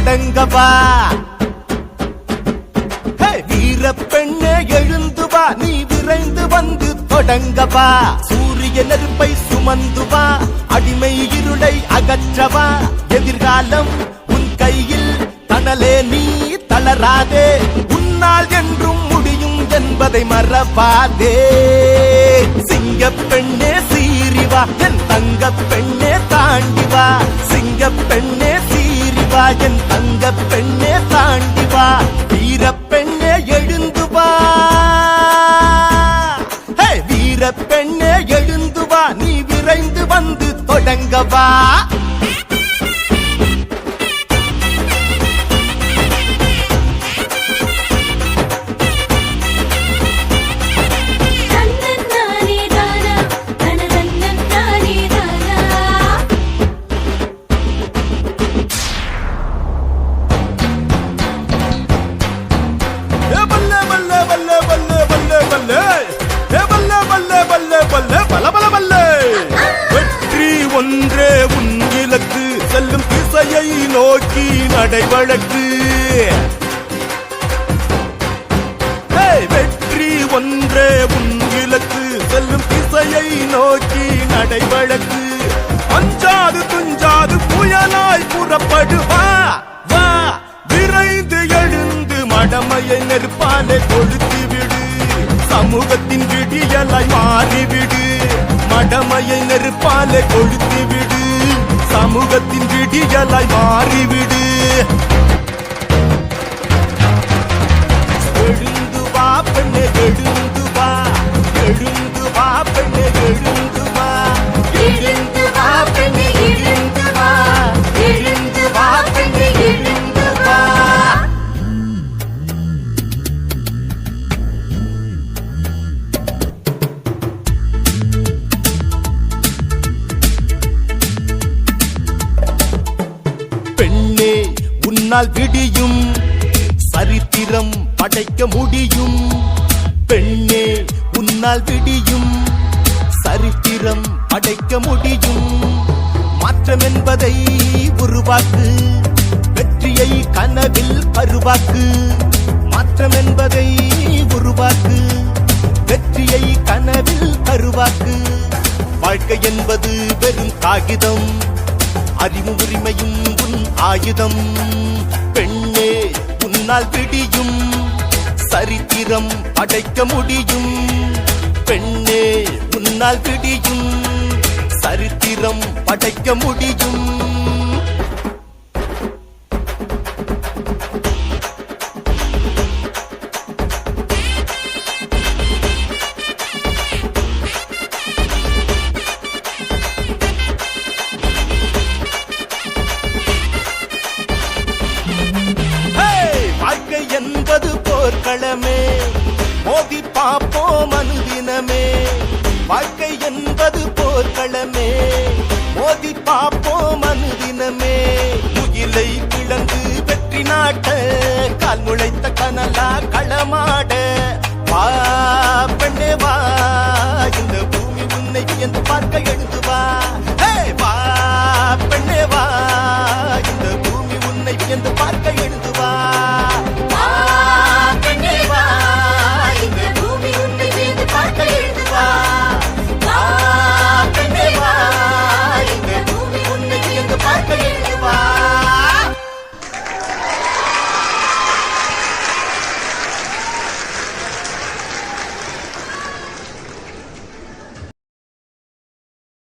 தொடங்கவா? ஹே, வீர பெண்ணே எழுந்து வா. நீ விரைந்து வந்து தொடங்கவா? சூரிய நெருப்பை சுமந்துவா அடிமை இருளை அகற்றவா? எதிர்காலம் உன் கையில் தனலே நீ தளராதே. உன்னால் என்றும் முடியும் என்பதை மறவாதே. சிங்க பெண்ணே சீறிவா என் தங்க பெண்ணே தாண்டிவா சிங்க பெண்ணே சீறி வா என் தங்க பெண்ணே தாண்டி வா. வீர பெண்ணே எழுந்து வா. வீர பெண்ணே எழுந்து வா. நீ விரைந்து வந்து தொடங்கவா நடை வழக்கு. வெற்றி ஒன்றே உன் விளக்கு செல்லும் திசையை நோக்கி நடை வழக்கு. அஞ்சாது துஞ்சாது புயலாய் புறப்படுவா. வா விரைந்து எழுந்து மடமையை நெருப்பாலே கொளுத்தி விடு. சமூகத்தின் விடியலாய் மாறிவிடு. மடமையை நெருப்பாலே கொளுத்தி விடு. சமூகத்தின் விடியலாய் மாறிவிடு. உன்னால் விடியும். சரித்திரம் படைக்க முடியும். பெண்ணே உன்னால் விடியும். சரித்திரம் படைக்க முடியும். மாற்றம் என்பதை உருவாக்கு. வெற்றியை கனவில் பருவாக்கு. மாற்றம் என்பதை உருவாக்கு. வெற்றியை கனவில் பருவாக்கு. வாழ்க்கை என்பது வெறும் காகிதம். அறிவு உரிமையும் உன் ஆயுதம். பெண்ணே உன்னால் பிடியும் சரித்திரம் படைக்க முடியும். பெண்ணே உன்னால் பிடியும் சரித்திரம் படைக்க முடியும். போர்க்களமே மோதி பார்ப்போம் அனுதினமே. வாழ்க்கை என்பது போர்க்களமே. மோதி பார்ப்போம் அனுதினமே. முகிலை கிளந்து வெற்றி நாட்ட கால் முளைத்த கனலா களமாட. பா